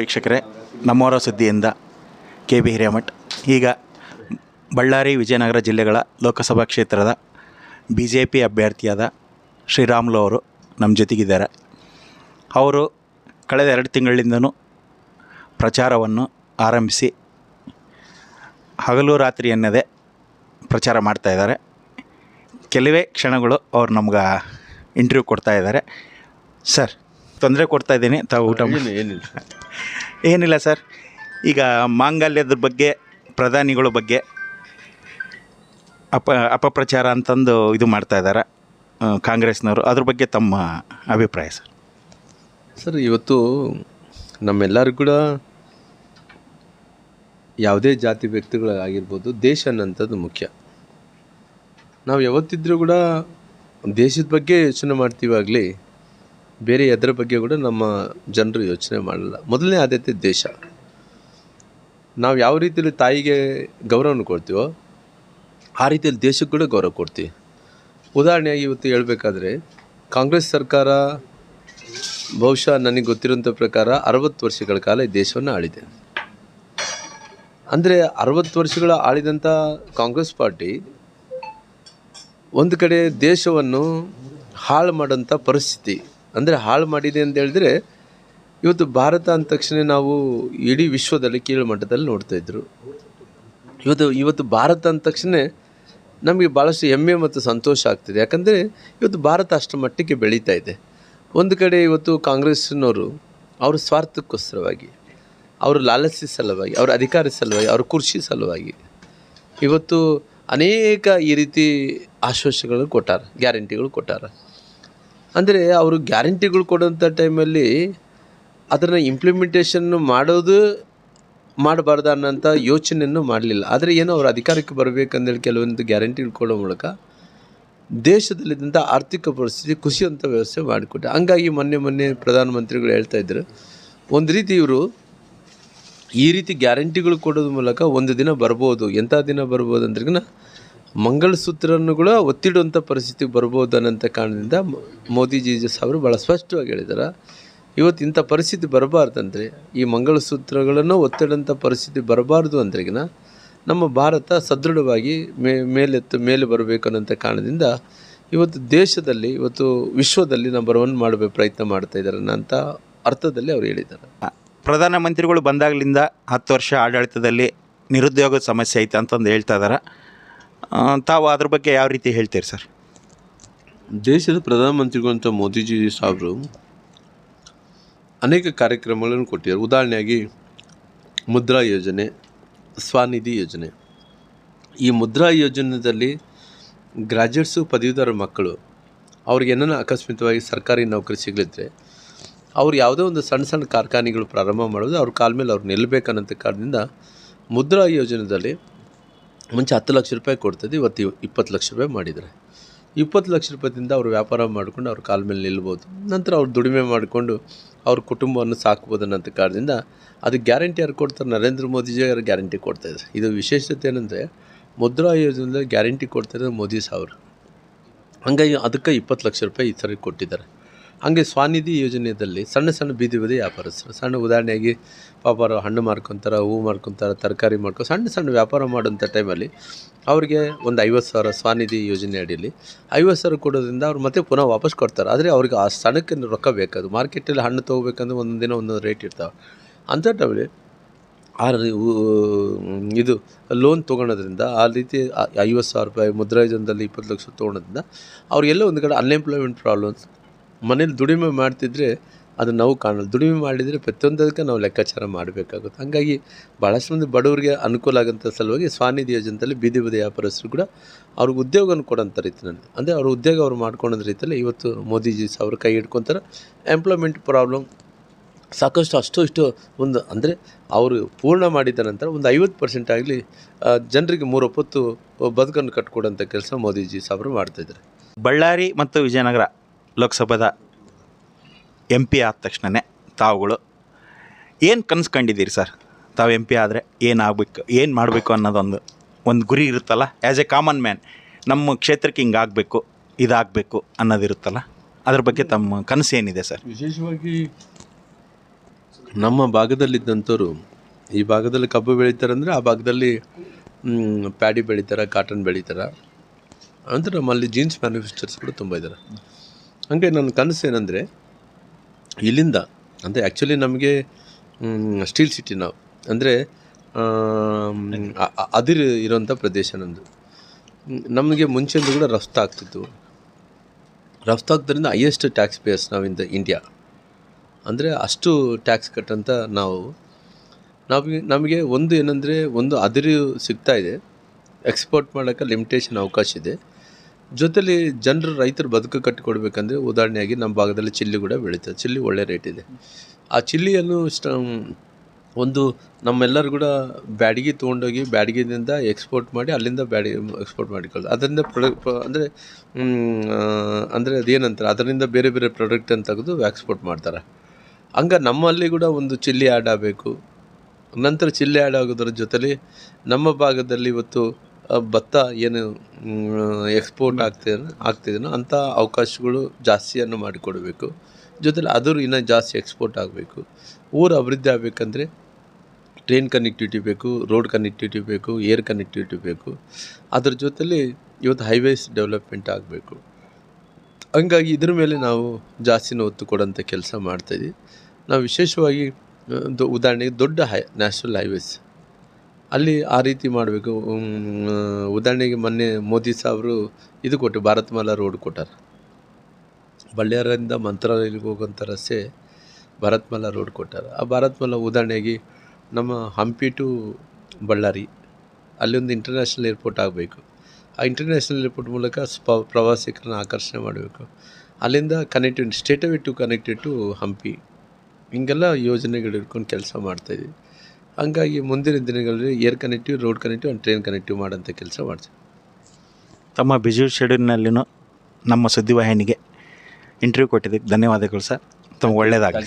ವೀಕ್ಷಕರೇ, ನಮ್ಮವರ ಸುದ್ದಿಯಿಂದ K B Hiremath. ಈಗ ಬಳ್ಳಾರಿ ವಿಜಯನಗರ ಜಿಲ್ಲೆಗಳ ಲೋಕಸಭಾ ಕ್ಷೇತ್ರದ ಬಿ ಜೆ ಪಿ ಅಭ್ಯರ್ಥಿಯಾದ ಶ್ರೀರಾಮುಲು ಅವರು ನಮ್ಮ ಜೊತೆಗಿದ್ದಾರೆ. ಅವರು ಕಳೆದ ಎರಡು ತಿಂಗಳಿಂದನೂ ಪ್ರಚಾರವನ್ನು ಆರಂಭಿಸಿ ಹಗಲು ರಾತ್ರಿ ಎನ್ನದೇ ಪ್ರಚಾರ ಮಾಡ್ತಾಯಿದ್ದಾರೆ ಕೆಲವೇ ಕ್ಷಣಗಳು ಅವ್ರು ನಮ್ಗೆ ಇಂಟರ್ವ್ಯೂ ಕೊಡ್ತಾ ಇದ್ದಾರೆ. ಸರ್ ತೊಂದರೆ ಕೊಡ್ತಾ ಇದ್ದೀನಿ. ತಾವು ಊಟ ಮಾಡಿ. ಏನಿಲ್ಲ ಏನಿಲ್ಲ ಸರ್. ಈಗ ಮಾಂಗಲ್ಯದ ಬಗ್ಗೆ ಪ್ರಧಾನಿಗಳ ಬಗ್ಗೆ ಅಪ ಅಪಪ್ರಚಾರ ಅಂತಂದು ಇದು ಮಾಡ್ತಾ ಇದ್ದಾರೆ ಕಾಂಗ್ರೆಸ್ನವರು. ಅದ್ರ ಬಗ್ಗೆ ತಮ್ಮ ಅಭಿಪ್ರಾಯ ಸರ್. ಸರ್ ಇವತ್ತು ನಮ್ಮೆಲ್ಲರೂ ಕೂಡ ಯಾವುದೇ ಜಾತಿ ವ್ಯಕ್ತಿಗಳಾಗಿರ್ಬೋದು ದೇಶ ಅನ್ನೋಂಥದ್ದು ಮುಖ್ಯ. ನಾವು ಯಾವತ್ತಿದ್ರೂ ಕೂಡ ದೇಶದ ಬಗ್ಗೆ ಯೋಚನೆ ಮಾಡ್ತೀವಾಗಲಿ ಬೇರೆ ಅದರ ಬಗ್ಗೆ ಕೂಡ ನಮ್ಮ ಜನರು ಯೋಚನೆ ಮಾಡಲ್ಲ. ಮೊದಲನೇ ಆದ್ಯತೆ ದೇಶ. ನಾವು ಯಾವ ರೀತಿಯಲ್ಲಿ ತಾಯಿಗೆ ಗೌರವನ ಕೊಡ್ತೀವೋ, ಆ ರೀತಿಯಲ್ಲಿ ದೇಶಕ್ಕೆ ಕೂಡ ಗೌರವ ಕೊಡ್ತೀವಿ. ಉದಾಹರಣೆಯಾಗಿ ಇವತ್ತು ಹೇಳಬೇಕಾದ್ರೆ, ಕಾಂಗ್ರೆಸ್ ಸರ್ಕಾರ ಬಹುಶಃ ನನಗೆ ಗೊತ್ತಿರುವಂಥ ಪ್ರಕಾರ ಅರವತ್ತು ವರ್ಷಗಳ ಕಾಲ ಈ ದೇಶವನ್ನು ಆಳಿದೆ. ಅಂದರೆ ಅರವತ್ತು ವರ್ಷಗಳ ಆಳಿದಂಥ ಕಾಂಗ್ರೆಸ್ ಪಾರ್ಟಿ ಒಂದು ಕಡೆ ದೇಶವನ್ನು ಹಾಳು ಮಾಡೋಂಥ ಪರಿಸ್ಥಿತಿ ಅಂದರೆ ಹಾಳು ಮಾಡಿದೆ ಅಂತ ಹೇಳಿದ್ರೆ, ಇವತ್ತು ಭಾರತ ಅಂದ ತಕ್ಷಣ ನಾವು ಇಡೀ ವಿಶ್ವದಲ್ಲಿ ಕೀಳು ಮಟ್ಟದಲ್ಲಿ ನೋಡ್ತಾ ಇದ್ರು. ಇವತ್ತು ಇವತ್ತು ಭಾರತ ಅಂದ ತಕ್ಷಣ ನಮಗೆ ಭಾಳಷ್ಟು ಹೆಮ್ಮೆ ಮತ್ತು ಸಂತೋಷ ಆಗ್ತಿದೆ. ಯಾಕಂದರೆ ಇವತ್ತು ಭಾರತ ಅಷ್ಟು ಮಟ್ಟಿಗೆ ಬೆಳೀತಾ ಇದೆ. ಒಂದು ಕಡೆ ಇವತ್ತು ಕಾಂಗ್ರೆಸ್ನವರು ಅವ್ರ ಸ್ವಾರ್ಥಕ್ಕೋಸ್ಕರವಾಗಿ, ಅವ್ರ ಲಾಲಸಿ ಸಲುವಾಗಿ, ಅವ್ರ ಅಧಿಕಾರ ಸಲುವಾಗಿ, ಅವ್ರ ಕೃಷಿ ಸಲುವಾಗಿ ಇವತ್ತು ಅನೇಕ ಈ ರೀತಿ ಆಶ್ವಾಸಗಳು ಕೊಟ್ಟಾರ, ಗ್ಯಾರಂಟಿಗಳು ಕೊಟ್ಟಾರ. ಅಂದರೆ ಅವರು ಗ್ಯಾರಂಟಿಗಳು ಕೊಡೋಂಥ ಟೈಮಲ್ಲಿ ಅದನ್ನು ಇಂಪ್ಲಿಮೆಂಟೇಷನ್ ಮಾಡೋದು ಮಾಡಬಾರ್ದು ಅನ್ನೋಂಥ ಯೋಚನೆಯನ್ನು ಮಾಡಲಿಲ್ಲ. ಆದರೆ ಏನೋ ಅವರು ಅಧಿಕಾರಕ್ಕೆ ಬರಬೇಕಂದೇಳಿ ಕೆಲವೊಂದು ಗ್ಯಾರಂಟಿಗಳು ಕೊಡೋ ಮೂಲಕ ದೇಶದಲ್ಲಿದ್ದಂಥ ಆರ್ಥಿಕ ಪರಿಸ್ಥಿತಿ ಕುಸಿಯುವಂಥ ವ್ಯವಸ್ಥೆ ಮಾಡಿಕೊಟ್ಟೆ ಹಂಗಾಗಿ ಮೊನ್ನೆ ಮೊನ್ನೆ ಪ್ರಧಾನಮಂತ್ರಿಗಳು ಹೇಳ್ತಾ ಇದ್ದರು ಒಂದು ರೀತಿ ಇವರು ಈ ರೀತಿ ಗ್ಯಾರಂಟಿಗಳು ಕೊಡೋದ್ರ ಮೂಲಕ ಒಂದು ದಿನ ಬರ್ಬೋದು, ಎಂಥ ದಿನ ಬರ್ಬೋದು ಅಂದ್ರಿಗಿನ ಮಂಗಳಸೂತ್ರವನ್ನು ಕೂಡ ಒತ್ತಿಡುವಂಥ ಪರಿಸ್ಥಿತಿ ಬರ್ಬೋದು ಅನ್ನೋಂಥ ಕಾರಣದಿಂದ ಮೋದಿ ಜೀಜಸ್ ಅವರು ಭಾಳ ಸ್ಪಷ್ಟವಾಗಿ ಹೇಳಿದ್ದಾರೆ ಇವತ್ತು ಇಂಥ ಪರಿಸ್ಥಿತಿ ಬರಬಾರ್ದಂದರೆ, ಈ ಮಂಗಳಸೂತ್ರಗಳನ್ನು ಒತ್ತಿಡುವಂಥ ಪರಿಸ್ಥಿತಿ ಬರಬಾರ್ದು ಅಂದ್ರಿಗಿನ ನಮ್ಮ ಭಾರತ ಸದೃಢವಾಗಿ ಮೇ, ಮೇಲೆತ್ತು, ಮೇಲೆ ಬರಬೇಕು ಅನ್ನೋಂಥ ಕಾರಣದಿಂದ ಇವತ್ತು ದೇಶದಲ್ಲಿ, ಇವತ್ತು ವಿಶ್ವದಲ್ಲಿ ನಂಬರ್ ಒನ್ ಮಾಡಬೇಕು ಪ್ರಯತ್ನ ಮಾಡ್ತಾ ಇದ್ದಾರೆ ಅಂತ ಅರ್ಥದಲ್ಲಿ ಅವರು ಹೇಳಿದ್ದಾರೆ ಪ್ರಧಾನಮಂತ್ರಿಗಳು ಬಂದಾಗಲಿಂದ ಹತ್ತು ವರ್ಷ ಆಡಳಿತದಲ್ಲಿ ನಿರುದ್ಯೋಗದ ಸಮಸ್ಯೆ ಐತೆ ಅಂತಂದು ಹೇಳ್ತಾ ಇದ್ದಾರೆ ತಾವು ಅದ್ರ ಬಗ್ಗೆ ಯಾವ ರೀತಿ ಹೇಳ್ತೀರಿ ಸರ್? ದೇಶದ ಪ್ರಧಾನಮಂತ್ರಿಗಳಂತ ಮೋದಿಜಿ ಸಾಹೇಬರು ಅನೇಕ ಕಾರ್ಯಕ್ರಮಗಳನ್ನು ಕೊಟ್ಟಿದ್ದಾರೆ. ಉದಾಹರಣೆಯಾಗಿ ಮುದ್ರಾ ಯೋಜನೆ, ಸ್ವಾನಿಧಿ ಯೋಜನೆ. ಈ ಮುದ್ರಾ ಯೋಜನೆಯಲ್ಲಿ ಗ್ರಾಜ್ಯುಯೇಟ್ಸು ಪದವೀಧರ ಮಕ್ಕಳು, ಅವ್ರಿಗೆ ಏನನ್ನ ಅಕಸ್ಮಿತವಾಗಿ ಸರ್ಕಾರಿ ನೌಕರಿ ಸಿಗಲಿದ್ರೆ ಅವ್ರು ಯಾವುದೋ ಒಂದು ಸಣ್ಣ ಸಣ್ಣ ಕಾರ್ಖಾನೆಗಳು ಪ್ರಾರಂಭ ಮಾಡೋದು ಅವ್ರ ಕಾಲ ಮೇಲೆ ಅವ್ರು ನಿಲ್ಲಬೇಕನ್ನೋಂಥ ಕಾರಣದಿಂದ ಮುದ್ರಾ ಯೋಜನೆಯಲ್ಲಿ ಮುಂಚೆ ಹತ್ತು ಲಕ್ಷ ರೂಪಾಯಿ ಕೊಡ್ತಿದ್ದು, ಇವತ್ತು ಇವ್- ಇಪ್ಪತ್ತು ಲಕ್ಷ ರೂಪಾಯಿ ಮಾಡಿದರೆ ಇಪ್ಪತ್ತು ಲಕ್ಷ ರೂಪಾಯಿಂದ ಅವರು ವ್ಯಾಪಾರ ಮಾಡಿಕೊಂಡು ಅವ್ರ ಕಾಲ ಮೇಲೆ ನಿಲ್ಬೋದು. ನಂತರ ಅವ್ರು ದುಡಿಮೆ ಮಾಡಿಕೊಂಡು ಅವ್ರ ಕುಟುಂಬವನ್ನು ಸಾಕ್ಬೋದು ಅನ್ನೋಂಥ ಕಾರಣದಿಂದ ಅದು ಗ್ಯಾರಂಟಿ ಯಾರು ಕೊಡ್ತಾರೆ? ನರೇಂದ್ರ ಮೋದಿಜಿ ಅವರು ಗ್ಯಾರಂಟಿ ಕೊಡ್ತಾಯಿದ್ದಾರೆ ಇದು ವಿಶೇಷತೆ ಏನಂದರೆ, ಮುದ್ರಾ ಯೋಜನೆಯಲ್ಲಿ ಗ್ಯಾರಂಟಿ ಕೊಡ್ತಿರೋದು ಮೋದಿ ಸಾವ್ರು ಹಂಗಾಗಿ ಅದಕ್ಕೆ ಇಪ್ಪತ್ತು ಲಕ್ಷ ರೂಪಾಯಿ ಈ ಸರಿ ಕೊಟ್ಟಿದ್ದಾರೆ. ಹಾಗೆ ಸ್ವಾನಿಧಿ ಯೋಜನೆಯಲ್ಲಿ ಸಣ್ಣ ಸಣ್ಣ ಬೀದಿ ಬದಿ ವ್ಯಾಪಾರಸ್ಥರು ಸಣ್ಣ ಉದಾಹರಣೆಗೆ ಪಾಪ ಅವ್ರು ಹಣ್ಣು ಮಾರ್ಕೊತಾರೆ, ಹೂವು ಮಾರ್ಕೊತಾರೆ, ತರಕಾರಿ ಮಾಡ್ಕೊ, ಸಣ್ಣ ಸಣ್ಣ ವ್ಯಾಪಾರ ಮಾಡೋಂಥ ಟೈಮಲ್ಲಿ ಅವರಿಗೆ ಒಂದು ಐವತ್ತು ಸಾವಿರ ಸ್ವಾನಿಧಿ ಯೋಜನೆ ಅಡಿಯಲ್ಲಿ ಐವತ್ತು ಸಾವಿರ ಕೊಡೋದ್ರಿಂದ ಅವ್ರು ಮತ್ತೆ ಪುನಃ ವಾಪಸ್ ಕೊಡ್ತಾರೆ. ಆದರೆ ಅವ್ರಿಗೆ ಆ ಸಣ್ಣಕ್ಕೆ ರೊಕ್ಕ ಬೇಕದು. ಮಾರ್ಕೆಟಲ್ಲಿ ಹಣ್ಣು ತೊಗೋಬೇಕಂದ್ರೆ ಒಂದೊಂದು ದಿನ ಒಂದೊಂದು ರೇಟ್ ಇರ್ತಾವೆ. ಅಂಥ ಟೈಮಲ್ಲಿ ಆ ಇದು ಲೋನ್ ತೊಗೊಳೋದ್ರಿಂದ ಆ ರೀತಿ ಐವತ್ತು ಸಾವಿರ ರೂಪಾಯಿ ಮುದ್ರಾ ಯೋಜನೆದಲ್ಲಿ ಇಪ್ಪತ್ತು ಲಕ್ಷ ತೊಗೊಳೋದ್ರಿಂದ ಅವ್ರಿಗೆಲ್ಲ ಒಂದು ಕಡೆ ಅನ್ಎಂಪ್ಲಾಯ್ಮೆಂಟ್ ಪ್ರಾಬ್ಲಮ್ಸ್ ಮನೇಲಿ ದುಡಿಮೆ ಮಾಡ್ತಿದ್ರೆ ಅದು ನಾವು ಕಾಣಲ್ಲ. ದುಡಿಮೆ ಮಾಡಿದರೆ ಪ್ರತಿಯೊಂದಕ್ಕೆ ನಾವು ಲೆಕ್ಕಾಚಾರ ಮಾಡಬೇಕಾಗುತ್ತೆ. ಹಾಗಾಗಿ ಭಾಳಷ್ಟು ಮಂದಿ ಬಡವರಿಗೆ ಅನುಕೂಲ ಆಗೋಂಥ ಸಲುವಾಗಿ ಸ್ವಾನಿಧಿ ಯೋಜನೆಯಲ್ಲಿ ಬೀದಿ ಬದಿ ವ್ಯಾಪಾರಸ್ಥರು ಕೂಡ ಅವ್ರಿಗೆ ಉದ್ಯೋಗವನ್ನು ಕೊಡೋಂಥ ರೀತಿಯಲ್ಲಿ. ಅಂದರೆ ಅವ್ರ ಉದ್ಯೋಗ ಅವ್ರು ಮಾಡ್ಕೊಳೋದ್ ರೀತಿಯಲ್ಲಿ ಇವತ್ತು ಮೋದಿಜಿ ಅವ್ರ ಕೈ ಹಿಡ್ಕೊತಾರೆ. ಎಂಪ್ಲಾಯ್ಮೆಂಟ್ ಪ್ರಾಬ್ಲಮ್ ಸಾಕಷ್ಟು ಅಷ್ಟು ಇಷ್ಟು ಒಂದು ಅಂದರೆ ಅವರು ಪೂರ್ಣ ಮಾಡಿದ ನಂತರ ಒಂದು ಐವತ್ತು ಪರ್ಸೆಂಟ್ ಆಗಲಿ ಜನರಿಗೆ ಮೂರು ಒಪ್ಪತ್ತು ಬದುಕನ್ನು ಕಟ್ಕೊಡೋಂಥ ಕೆಲಸ ಮೋದಿಜಿ ಸಾಬ್ರು ಮಾಡ್ತಾಯಿದ್ದಾರೆ ಬಳ್ಳಾರಿ ಮತ್ತು ವಿಜಯನಗರ ಲೋಕಸಭಾದ ಎಂ ಪಿ ಆದ ತಕ್ಷಣನೇ ತಾವುಗಳು ಏನು ಕನಸು ಕಂಡಿದ್ದೀರಿ ಸರ್? ತಾವು ಎಂ ಪಿ ಆದರೆ ಏನು ಆಗಬೇಕು ಏನು ಮಾಡಬೇಕು ಅನ್ನೋದೊಂದು ಒಂದು ಗುರಿ ಇರುತ್ತಲ್ಲ? ಆ್ಯಸ್ ಎ ಕಾಮನ್ ಮ್ಯಾನ್ ನಮ್ಮ ಕ್ಷೇತ್ರಕ್ಕೆ ಹಿಂಗಾಗಬೇಕು ಇದಾಗಬೇಕು ಅನ್ನೋದಿರುತ್ತಲ್ಲ ಅದ್ರ ಬಗ್ಗೆ ತಮ್ಮ ಕನಸು ಏನಿದೆ ಸರ್? ವಿಶೇಷವಾಗಿ ನಮ್ಮ ಭಾಗದಲ್ಲಿದ್ದಂಥವ್ರು ಈ ಭಾಗದಲ್ಲಿ ಕಬ್ಬು ಬೆಳೀತಾರೆ ಅಂದರೆ ಆ ಭಾಗದಲ್ಲಿ ಪ್ಯಾಡಿ ಬೆಳೀತಾರೆ ಕಾಟನ್ ಬೆಳೀತಾರೆ. ಅಂದರೆ ನಮ್ಮಲ್ಲಿ ಜೀನ್ಸ್ ಮ್ಯಾನುಫ್ಯಾಕ್ಚರ್ಸ್ ಕೂಡ ತುಂಬ ಇದ್ದಾರೆ ಹಂಗೆ ನನ್ನ ಕನಸು ಏನಂದರೆ, ಇಲ್ಲಿಂದ, ಅಂದರೆ ಆ್ಯಕ್ಚುಲಿ ನಮಗೆ ಸ್ಟೀಲ್ ಸಿಟಿ ನಾವು. ಅಂದರೆ ಅದಿರು ಇರೋಂಥ ಪ್ರದೇಶ ನಮ್ಮದು ನಮಗೆ ಮುಂಚೆಯಿಂದ ಕೂಡ ರಫ್ತು ಆಗ್ತಿತ್ತು. ರಫ್ತು ಆಗ್ತರಿಂದ ಹೈಯೆಸ್ಟ್ ಟ್ಯಾಕ್ಸ್ ಪೇಯರ್ಸ್ ನಾವಿಂದ ಇಂಡಿಯಾ ಅಂದರೆ ಅಷ್ಟು ಟ್ಯಾಕ್ಸ್ ಕಟ್ಟಂತ ನಾವು, ನಮಗೆ ನಮಗೆ ಒಂದು ಏನಂದರೆ, ಒಂದು ಅದಿರು ಇದೆ. ಎಕ್ಸ್ಪೋರ್ಟ್ ಮಾಡೋಕ್ಕೆ ಲಿಮಿಟೇಷನ್ ಅವಕಾಶ ಇದೆ. ಜೊತೆಲಿ ಜನರು ರೈತರು ಬದುಕು ಕಟ್ಟಿಕೊಡ್ಬೇಕಂದ್ರೆ ಉದಾಹರಣೆಯಾಗಿ ನಮ್ಮ ಭಾಗದಲ್ಲಿ ಚಿಲ್ಲಿ ಕೂಡ ಬೆಳೀತದೆ ಚಿಲ್ಲಿ ಒಳ್ಳೆ ರೇಟ್ ಇದೆ. ಆ ಚಿಲ್ಲಿಯನ್ನು ಇಷ್ಟ ಒಂದು ನಮ್ಮೆಲ್ಲರೂ ಕೂಡ ಬ್ಯಾಡಗಿ ತೊಗೊಂಡೋಗಿ ಬ್ಯಾಡಿಗೆಯಿಂದ ಎಕ್ಸ್ಪೋರ್ಟ್ ಮಾಡಿ ಅಲ್ಲಿಂದ ಬ್ಯಾಡಗಿ ಎಕ್ಸ್ಪೋರ್ಟ್ ಮಾಡಿಕೊಳ್ಳೋದು. ಅದರಿಂದ ಪ್ರೊಡಕ್ಟ್ ಅಂದರೆ ಅಂದರೆ ಅದೇನಂತಾರೆ, ಅದರಿಂದ ಬೇರೆ ಬೇರೆ ಪ್ರಾಡಕ್ಟನ್ನು ತೆಗೆದು ಎಕ್ಸ್ಪೋರ್ಟ್ ಮಾಡ್ತಾರೆ. ಹಂಗೆ ನಮ್ಮಲ್ಲಿ ಕೂಡ ಒಂದು ಚಿಲ್ಲಿ ಆ್ಯಡ್ ಆಗಬೇಕು. ನಂತರ ಚಿಲ್ಲಿ ಆ್ಯಡ್ ಆಗೋದ್ರ ಜೊತೆಲಿ ನಮ್ಮ ಭಾಗದಲ್ಲಿ ಇವತ್ತು ಭತ್ತ ಏನು ಎಕ್ಸ್ಪೋರ್ಟ್ ಆಗ್ತಿದೆ ಆಗ್ತಿದೆಯೋ ಅಂಥ ಅವಕಾಶಗಳು ಜಾಸ್ತಿಯನ್ನು ಮಾಡಿಕೊಡಬೇಕು. ಜೊತೆಲಿ ಅದರ ಇನ್ನೂ ಜಾಸ್ತಿ ಎಕ್ಸ್ಪೋರ್ಟ್ ಆಗಬೇಕು. ಊರು ಅಭಿವೃದ್ಧಿ ಆಗಬೇಕಂದ್ರೆ ಟ್ರೈನ್ ಕನೆಕ್ಟಿವಿಟಿ ಬೇಕು ರೋಡ್ ಕನೆಕ್ಟಿವಿಟಿ ಬೇಕು ಏರ್ ಕನೆಕ್ಟಿವಿಟಿ ಬೇಕು. ಅದ್ರ ಜೊತೆಲಿ ಇವತ್ತು ಹೈವೇಸ್ ಡೆವಲಪ್ಮೆಂಟ್ ಆಗಬೇಕು. ಹಂಗಾಗಿ ಇದ್ರ ಮೇಲೆ ನಾವು ಜಾಸ್ತಿನ ಒತ್ತು ಕೊಡೋಂಥ ಕೆಲಸ ಮಾಡ್ತಾಯಿದ್ವಿ ನಾವು ವಿಶೇಷವಾಗಿ ಉದಾಹರಣೆಗೆ ದೊಡ್ಡ ಹೈ ನ್ಯಾಷನಲ್ ಹೈವೇಸ್ ಅಲ್ಲಿ ಆ ರೀತಿ ಮಾಡಬೇಕು. ಉದಾಹರಣೆಗೆ ಮೊನ್ನೆ ಮೋದಿ ಸಾಹೇಬರು ಇದು ಕೊಟ್ಟು ಭಾರತ್ಮಾಲಾ ರೋಡ್ ಕೊಟ್ಟಾರೆ. ಬಳ್ಳಾರಿಯಿಂದ ಮಂತ್ರಾಲಯಕ್ಕೆ ಹೋಗುವಂಥ ರಸ್ತೆ ಭಾರತ್ಮಾಲಾ ರೋಡ್ ಕೊಟ್ಟಾರೆ. ಆ ಭಾರತ್ಮಾಲಾ ಉದಾಹರಣೆಗೆ ನಮ್ಮ ಹಂಪಿ ಟು ಬಳ್ಳಾರಿ ಅಲ್ಲೊಂದು ಇಂಟರ್ನ್ಯಾಷನಲ್ ಏರ್ಪೋರ್ಟ್ ಆಗಬೇಕು. ಆ ಇಂಟರ್ನ್ಯಾಷನಲ್ ಏರ್ಪೋರ್ಟ್ ಮೂಲಕ ಸ್ಪ, ಪ್ರವಾಸಿಗರನ್ನ ಆಕರ್ಷಣೆ ಮಾಡಬೇಕು. ಅಲ್ಲಿಂದ connectivity state to connected to Hampi. ಹಿಂಗೆಲ್ಲ ಯೋಜನೆಗಳು ಇಟ್ಕೊಂಡು ಕೆಲಸ ಮಾಡ್ತಾಯಿದ್ವಿ ಹಂಗಾಗಿ ಮುಂದಿನ ದಿನಗಳಲ್ಲಿ air connective road connective and train connective ಮಾಡೋಂಥ ಕೆಲಸ ಮಾಡ್ತೀವಿ ತಮ್ಮ ಬಿಜು ಶೆಡ್ಯೂಲ್ನಲ್ಲಿನೂ ನಮ್ಮ ಸುದ್ದಿವಾಹಿನಿಗೆ ಇಂಟರ್ವ್ಯೂ ಕೊಟ್ಟಿದ್ದಕ್ಕೆ ಧನ್ಯವಾದಗಳು ಸರ್. ತುಂಬ ಒಳ್ಳೆಯದಾಗಲಿ